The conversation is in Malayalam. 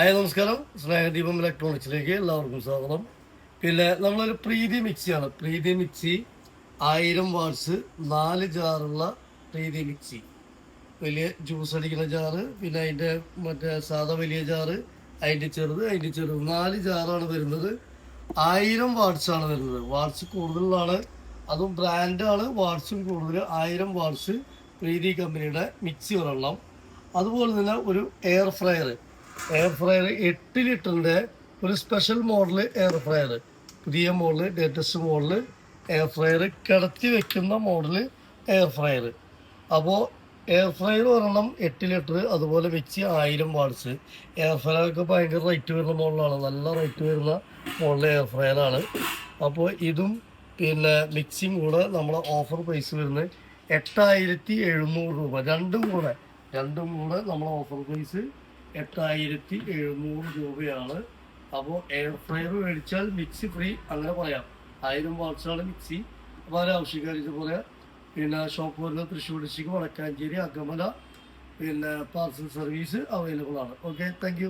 ഹായ് നമസ്കാരം. സ്നേഹദീപം ഇലക്ട്രോണിക്സിലേക്ക് എല്ലാവർക്കും സ്വാഗതം. പിന്നെ നമ്മളൊരു പ്രീതി മിക്സിയാണ്. പ്രീതി മിക്സി ആയിരം വാട്സ് നാല് ജാറുള്ള പ്രീതി മിക്സി. വലിയ ജ്യൂസ് അടിക്കുന്ന ജാറ് പിന്നെ അതിന്റെ മറ്റേ സാധാ വലിയ ജാറ് അതിന്റെ ചെറുത് അതിന്റെ ചെറുത്. നാല് ജാറാണ് വരുന്നത്. ആയിരം വാട്സ് ആണ് വരുന്നത്. വാട്സ് കൂടുതലാണ്. അതും ബ്രാൻഡാണ് വാട്ട്സും കൂടുതൽ. ആയിരം വാട്സ് പ്രീതി കമ്പനിയുടെ മിക്സി ഒരെണ്ണം അതുപോലെ തന്നെ ഒരു എയർ ഫ്രയർ എയർ ഫ്രയർ എട്ട് ലിറ്ററിന്റെ ഒരു സ്പെഷ്യൽ മോഡൽ എയർ ഫ്രയർ പുതിയ model latest model air fryer കിടത്തി വെക്കുന്ന മോഡൽ എയർ ഫ്രയർ അപ്പോൾ എയർ ഫ്രയർ ഒരെണ്ണം എട്ട് ലിറ്റർ അതുപോലെ വെച്ച് ആയിരം വാട്സ് എയർ ഫ്രയറൊക്കെ ഭയങ്കര റേറ്റ് വരുന്ന മോഡലാണ് നല്ല റേറ്റ് വരുന്ന മോഡൽ എയർ ഫ്രയറാണ് അപ്പോൾ ഇതും പിന്നെ മിക്സിയും കൂടെ നമ്മളെ ഓഫർ പ്രൈസ് വരുന്നത് എട്ടായിരത്തി എഴുന്നൂറ് രൂപ. രണ്ടും കൂടെ രണ്ടും കൂടെ നമ്മളെ ഓഫർ പ്രൈസ് എട്ടായിരത്തി എഴുന്നൂറ് രൂപയാണ്. അപ്പോൾ എയർ ഫ്രയർ മേടിച്ചാൽ മിക്സി ഫ്രീ അങ്ങനെ പറയാം. ആയിരം വാട്ട്സാണ് മിക്സി അപ്പോൾ അതിൽ ആവശ്യക്കാർ ഇതുപോലെ പിന്നെ ഷോപ്പ് വരുന്നത് തൃശ്ശൂർ ഡിസ്ട്രിക്ട് വടക്കാഞ്ചേരി അഗമല പിന്നെ പാർസൽ സർവീസ് അവൈലബിൾ ആണ്. Okay thank